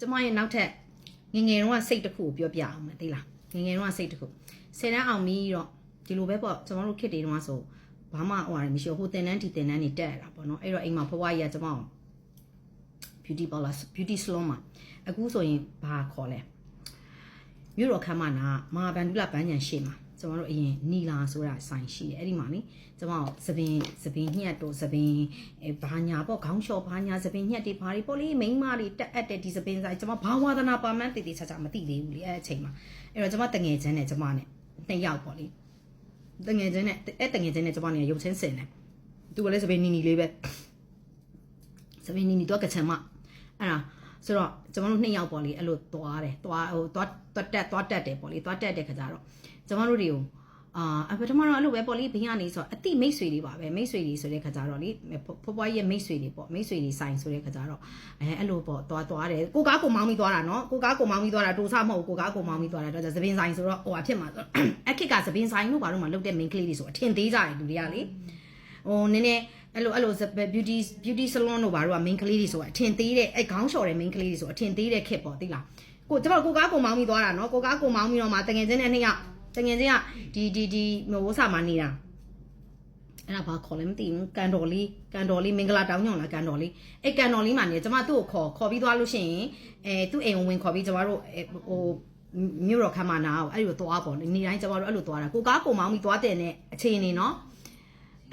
ကျမရဲ့နောက်ထပ်ငယ်ငယ်တုန်းကစိတ်တစ်ခုကိုပြောပြအောင်မယ်သိလားငယ်ငယ်တုန်းကစိတ်တစ်ခုဆယ်တန်းအောင်ပြီးတော့ဒီလိုပဲပေါ့ကျမတို့ခစ်တွေတုန်းကဆိုဘာမှဟိုဟာမရှိဘူးဟိုတင်တန်းဒီတင်တန်းနေတက်ရတာပေါ့နော်အဲ့တော့အိမ်မှာဖွားဖွားကြီးကကျမကို beauty parlor beauty salon မှာအခုဆိုရင်ဘာခေါ်လဲမြို့တော်ခမ်းမနာမဟာဗန္ဓုလပန်းညံရှေ့မှာ ကျမတို့အရင်နီလာဆိုတာဆိုင်ရှိတယ်အဲ့ဒီမှာလေကျမတို့သပင်သပင်ညှက်တို့သပင်အဲဘာညာပေါ့ခေါင်းလျှော်ဘာညာသပင်ညှက်တွေဘာတွေပေါ့လေမိန်းမတွေတက်အပ်တဲ့ဒီသပင်ဆိုင်ကျမဘာဝါသနာပါမန်းတည်တည်ချာချာမသိသေးဘူးလေအဲ့အချိန်မှာအဲ့တော့ကျမတငယ်ချင်းနဲ့ကျမနဲ့နှစ်ယောက်ပေါ့လေတငယ်ချင်းနဲ့အဲ့တငယ်ချင်းနဲ့ကျမနဲ့ရုပ်ချင်းစင်တယ်သူကလည်းသပင်နီနီလေးပဲသပင်နီနီတော့ကချင်မအဲ့ဒါ ဆိုတော့ကျမတို့နှစ်ယောက်ပေါ့လေအဲ့လိုသွားတယ်သွားဟိုသွားသွားတက်သွားတက်တယ်ပေါ့လေသွားတက်တဲ့ခါကျတော့ကျမတို့တွေကိုအာအပထမတော့အဲ့လိုပဲပေါ့လေဘင်းကနေဆိုတော့အတိမိတ်ဆွေတွေပါပဲမိတ်ဆွေတွေဆိုတဲ့ခါကျတော့လေဖွားဖွားရဲ့မိတ်ဆွေတွေပေါ့မိတ်ဆွေတွေဆိုင်ဆိုတဲ့ခါကျတော့အဲအဲ့လိုပေါ့သွားသွားတယ်ကိုကားကိုမောင်းပြီးသွားတာနော်ကိုကားကိုမောင်းပြီးသွားတာဒိုဆမဟုတ်ကိုကားကိုမောင်းပြီးသွားတာတော့သပင်ဆိုင်ဆိုတော့ဟိုအဖြစ်မှာဆိုအခက်ကသပင်ဆိုင်လို့ဘာလို့မှလုတ်တဲ့ main ကလေးတွေဆိုအထင်သေးကြတယ်လူတွေကလေဟိုနည်းနည်း အဲ့လိုအဲ့လို beauty beauty salon တို့ဘာတို့က main ကလေးတွေဆိုအထင်သေးတဲ့အဲ့ခေါင်းလျှော်တဲ့ main ကလေးတွေဆိုအထင်သေးတဲ့ခက်ပေါ့သိလားကိုကျမကိုကားကိုမောင်းပြီးသွားတာနော်ကိုကားကိုမောင်းပြီးတော့မှတငယ်ချင်းနဲ့နှစ်ယောက်တငယ်ချင်းကဒီဒီဒီဟိုဆာမနေတာအဲ့ဒါဘာခေါ်လဲမသိဘူးကန်တော်လေးကန်တော်လေးမင်္ဂလာတောင်းညောင်းလားကန်တော်လေးအဲ့ကန်တော်လေးမှာနေကျမသူ့ကိုခေါ်ခေါ်ပြီးသွားလို့ရှိရင်အဲသူ့အိမ်ဝင်ခေါ်ပြီးကျမတို့ဟိုမြို့တော်ခမ်းမနာကိုအဲ့လိုသွားပေါ့နေတိုင်းကျမတို့အဲ့လိုသွားတာကိုကားကိုမောင်းပြီးသွားတဲ့နဲ့အခြေအနေနော်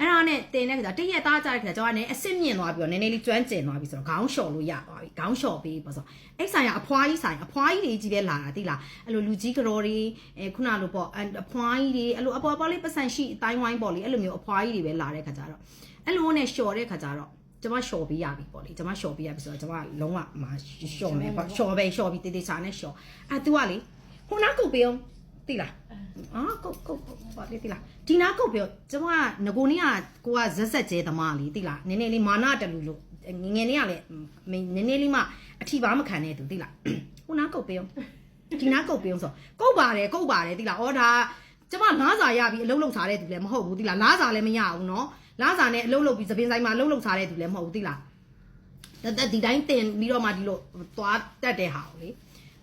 အဲ့ဒါနဲ့တင်တဲ့ခါကျတရက်သားကြတဲ့ခါကျတော့နည်းအစ်စ်မြင့်သွားပြီးတော့နည်းနည်းလေးကျွမ်းကျင်သွားပြီဆိုတော့ခေါင်းလျှော်လို့ရသွားပြီခေါင်းလျှော်ပြီးပေါ့ဆိုအဲ့ဆိုင်ကအဖွားကြီးဆိုင်အဖွားကြီးတွေကြီးပဲလာတာတိလားအဲ့လိုလူကြီးကတော်တွေအဲခုနလိုပေါ့အဖွားကြီးတွေအဲ့လိုအပေါ်ပေါ်လေးပတ်စံရှိအတိုင်းဝိုင်းပေါ့လေအဲ့လိုမျိုးအဖွားကြီးတွေပဲလာတဲ့ခါကျတော့အဲ့လိုနဲ့လျှော်တဲ့ခါကျတော့ကျမလျှော်ပေးရပြီပေါ့လေကျမလျှော်ပေးရပြီဆိုတော့ကျမလုံးဝမှာလျှော်မယ်ပေါ့လျှော်ပဲလျှော်ပြီးတေးသေးချာနဲ့လျှော်အဲ तू ကလေဟိုနာကုတ်ပေးအောင် တိလားအာကုတ်ကုတ်ပါလေတိလားဒီနာကုတ်ပြောကျမကငကိုနေ့ကကိုကဇက်ဆက်ကျဲသမားလေးတိလားနည်းနည်းလေးမာနတလူလို့ငငယ်လေးကလည်းနည်းနည်းလေးမှအထီပါမခံတဲ့သူတိလားဟိုနာကုတ်ပေးအောင်ဒီနာကုတ်ပေးအောင်ဆိုကုတ်ပါတယ်ကုတ်ပါတယ်တိလားဩဒါကျမငားစာရပြီးအလုံးလုံးစားတဲ့သူလည်းမဟုတ်ဘူးတိလားလားစာလည်းမရဘူးနော်လားစာနဲ့အလုံးလုံးပြီးသပင်းဆိုင်မှာအလုံးလုံးစားတဲ့သူလည်းမဟုတ်ဘူးတိလားတက်ဒီတိုင်းတင်ပြီးတော့မှဒီလိုသွားတက်တဲ့ဟာကိုလေ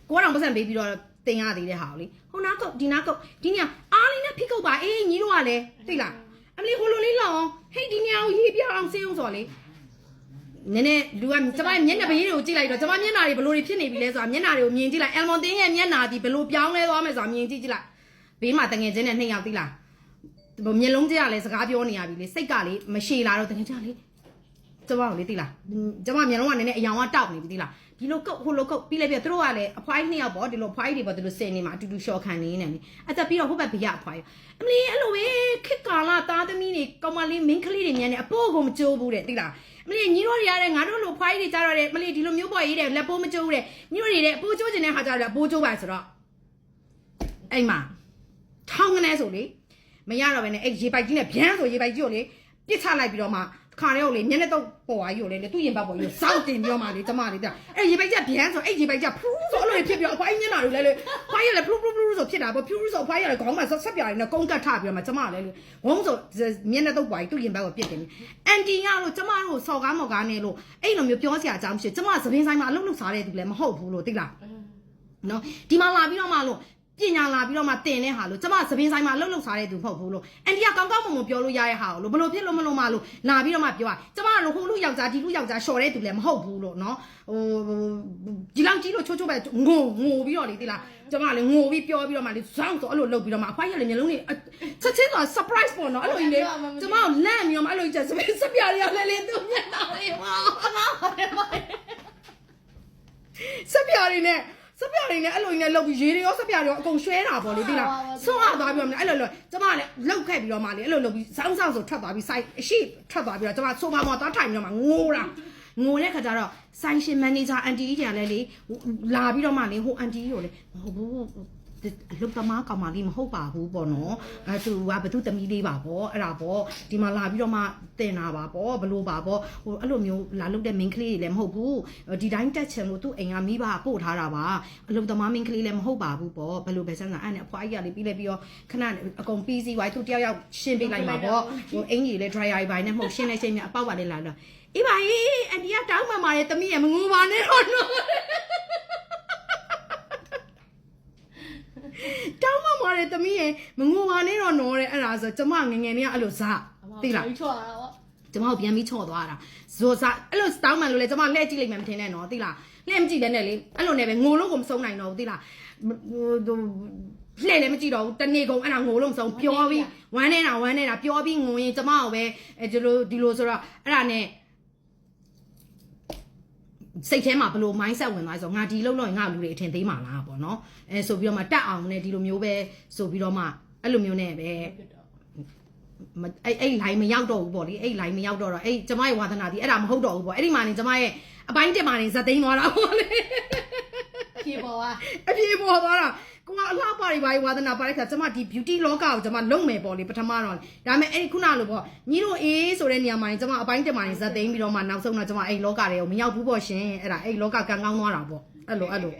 ကိုကတော့ပတ်စံပေးပြီးတော့ တင်ရသေးတဲ့ဟာကိုလေဟိုနာကုတ်ဒီနာကုတ်ဒီညအားလေးနဲ့ဖိကုတ်ပါအေးညီတို့ကလည်းသိလားအမလီဟိုလိုလေးလောအောင်ဟိတ်ဒီညကိုရေးပြအောင်စင်းအောင်ဆိုလေနည်းနည်းလူကကျမမျက်နှာပရင်းတွေကိုကြည့်လိုက်တော့ကျမမျက်နှာတွေဘယ်လိုတွေဖြစ်နေပြီလဲဆိုတာမျက်နှာတွေကိုမြင်ကြည့်လိုက်အယ်မွန်တင်းရဲ့မျက်နှာဒီဘယ်လိုပြောင်းလဲသွားမယ်ဆိုတာမြင်ကြည့်ကြည့်လိုက်ဘေးမှာတငယ်ချင်းနဲ့နှစ်ယောက်သိလားမျက်လုံးကြီးကလည်းစကားပြောနေရပြီလေစိတ်ကလေမရှည်လာတော့တငယ်ချင်းကလေ ကျမကိုလေသိလားကျမမျက်လုံးကနည်းနည်းအယောင်ကတောက်နေပြီသိလားဒီလိုကုတ်ဟိုလိုကုတ်ပြီးလိုက်ပြသူတို့ကလည်းအဖွားကြီးနှစ်ယောက်ပေါ့ဒီလိုအဖွားကြီးတွေပေါ့ဒီလိုစင်နေမှာအတူတူရှော့ခံနေနေတယ်အသက်ပြီးတော့ဟိုဘက်ဘေးကအဖွားကြီးအမလီအဲ့လိုပဲခစ်ကာလာသားသမီးတွေကောင်မလေးမင်းကလေးတွေမြန်နေအပိုးကိုမကြိုးဘူးတဲ့သိလားမလီညီတို့တွေရတယ်ငါတို့လိုဖွားကြီးတွေကြားတော့တယ်မလီဒီလိုမျိုးပေါ်ရေးတယ်လက်ပိုးမကြိုးဘူးတဲ့ညီတို့တွေတဲ့အပိုးကြိုးကျင်တဲ့ဟာကြားတော့အပိုးကြိုးပါဆိုတော့အဲ့မှာထောင်းကနေဆိုလေမရတော့ဘဲနဲ့အဲ့ရေပိုက်ကြီးနဲ့ဗျမ်းဆိုရေပိုက်ကြီးကိုလေပြစ်ချလိုက်ပြီးတော့မှ ခါရဲကိုလေမျက်နှာတော့ပေါ်သွားကြီးကိုလေသူ့ရင်ဘတ်ပေါ်ကြီးကိုစောက်တင်ပြီးတော့မှလေကျမလေးတဲ့အဲ့ရေပိုက်ကြီးဗျမ်းဆိုအဲ့ရေပိုက်ကြီးဖူးဆိုအဲ့လိုဖြစ်ပြီးတော့အဖွားကြီးမျက်နှာတွေလဲလေဖွားရလေဖူးဖူးဖူးဆိုဖြစ်တာပေါ့ဖူးဆိုဖွားရလေခေါင်းမှာဆက်ပြားနေနဲ့ကုန်းကတ်ထပြီးတော့မှကျမလဲလေဝုန်းဆိုမျက်နှာတော့ပွားကြီးသူ့ရင်ဘတ်ကိုပြစ်တင်အန်တီကတော့ကျမတို့စော်ကားမော်ကားနေလို့အဲ့လိုမျိုးပြောစရာအကြောင်းမရှိကျမသပင်းဆိုင်မှာအလုပ်လုပ်စားတဲ့သူလည်းမဟုတ်ဘူးလို့သိလားနော်ဒီမှာလာပြီးတော့မှလို့ ပညာလာပြီးတော့မှတင်တဲ့ဟာလို့ကျမသပင်းဆိုင်မှာလှုပ်လှုပ်စားတဲ့သူမဟုတ်ဘူးလို့အန်တီကကောင်းကောင်းမွန်မွန်ပြောလို့ရတဲ့ဟာလို့ဘလို့ဖြစ်လို့မလို့မလို့လာပြီးတော့မှပြောတာကျမကလို့ဟိုလူယောက်ျားဒီလူယောက်ျားရှော်တဲ့သူလည်းမဟုတ်ဘူးလို့နော်ဟိုဒီလောက်ကြီးလို့ချိုးချိုးပဲငိုငိုပြီးတော့လေတိလားကျမလည်းငိုပြီးပြောပြီးတော့မှလေဇောင်းဆိုအဲ့လိုလုပ်ပြီးတော့မှအဖွားရလေမျိုးလုံးလေးချက်ချင်းဆို surprise ပေါ့နော်အဲ့လိုကြီးလေကျမကိုလန့်ပြီးတော့မှအဲ့လိုကြီးစပင်းစပြရရလဲလေသူမျက်နှာလေးပါစပြရနေ စပြရည်နဲ့အဲ့လိုနဲ့လှုပ်ပြီးရေတွေရောစပြရည်ရောအကုန်ရွှဲတာပေါ့လေဒီလားဆွန့်ရသွားပြီးတော့အဲ့လိုလိုကျမလည်းလှုပ်ခဲ့ပြီးတော့မှလေအဲ့လိုလှုပ်ပြီးစောင်းစောင်းဆိုထွက်သွားပြီးဆိုင်အရှိထွက်သွားပြီးတော့ကျမဆိုဖာမှာသွားထိုင်ပြီးတော့မှငိုးတာငိုတဲ့ခါကျတော့ဆိုင်ရှင်မန်နေဂျာအန်တီကြီးတွေကလည်းလေလာပြီးတော့မှလေဟိုအန်တီကြီးကိုလေမဟုတ်ဘူး အလုတ်သမားကောင်မလေးမဟုတ်ပါဘူးပေါ့နော်အဲသူကဘသူသမီးလေးပါပေါ့အဲ့ဒါပေါ့ဒီမှာလာပြီးတော့မှတင်တာပါပေါ့ဘလို့ပါပေါ့ဟိုအဲ့လိုမျိုးလာလုတ်တဲ့ main ကလေးတွေလည်းမဟုတ်ဘူးဒီတိုင်းတက်ချင်လို့သူ့အိမ်ကမိဘပို့ထားတာပါအလုတ်သမား main ကလေးလည်းမဟုတ်ပါဘူးပေါ့ဘလို့ပဲဆန်းဆန်းအဲ့နဲ့အဖွားကြီးကလေးပြီးလဲပြီးတော့ခဏအကုန်ပြီးစီဝိုင်းသူတယောက်ယောက်ရှင်းပေးလိုက်ပါပေါ့ဟိုအင်ကြီးလည်း dryer ဘိုင်းနဲ့မှုတ်ရှင်းလိုက်ချင်းမြအပေါက်ပါလေလာတော့အေးပါအေးအန်တီကတောင်းမှမာတယ်တမီးရမငူပါနဲ့တော့နော် တယ်သမီးရဲ့မငိုပါနဲ့တော့နော်တဲ့အဲ့ဒါဆိုကျမငယ်ငယ်လေးကအဲ့လိုစားသိလားချောတာပေါ့ကျမကိုပြန်ပြီးချော့သွားတာဇိုစားအဲ့လိုတောင်းမှန်လို့လေကျမလှည့်ကြည့်လိုက်မှမထင်နဲ့နော်သိလားလှည့်မကြည့်တဲ့နဲ့လေအဲ့လိုနဲ့ပဲငိုလို့ကိုမဆုံးနိုင်တော့ဘူးသိလားဟိုဟိုလှည့်လည်းမကြည့်တော့ဘူးတနေ့ကုန်အဲ့ဒါငိုလို့မဆုံးပြောပြီးဝမ်းနေတာဝမ်းနေတာပြောပြီးငိုရင်ကျမကိုပဲအဲဒီလိုဒီလိုဆိုတော့အဲ့ဒါနဲ့ စိတ်ထဲမှာဘလို့ mindset ဝင်သွားဆိုတော့ငါဒီလုံးလို့ရင်ငါလူတွေအထင်သေးမှာလားပေါ့နော်အဲဆိုပြီးတော့မှတက်အောင်နဲ့ဒီလိုမျိုးပဲဆိုပြီးတော့မှအဲ့လိုမျိုးနဲ့ပဲဖြစ်တော့မအဲ့အဲ့ line မရောက်တော့ဘူးပေါ့လေအဲ့ line မရောက်တော့တော့အဲ့ကျမရဲ့ဝါသနာဒီအဲ့ဒါမဟုတ်တော့ဘူးပေါ့အဲ့ဒီမှာနေကျမရဲ့အပိုင်းတက်မှာနေဇက်သိန်းသွားတာပေါ့လေဖြေပေါ်อ่ะအပြေပေါ်သွားတာ ကိုကအလှပါတွေပါဝါသနာပါတဲ့ခါကျမဒီ beauty လောကကိုကျမလုံမယ်ပေါ့လေပထမတော့ဒါပေမဲ့အဲ့ဒီခုနလိုပေါ့ညီတို့အေးဆိုတဲ့နေရာမှာနေကျမအပိုင်းတက်မှာနေဇက်သိန်းပြီးတော့မှနောက်ဆုံးတော့ကျမအဲ့လောကတွေကိုမရောက်ဘူးပေါ့ရှင်အဲ့ဒါအဲ့လောကကံကောင်းသွားတာပေါ့အဲ့လိုအဲ့လို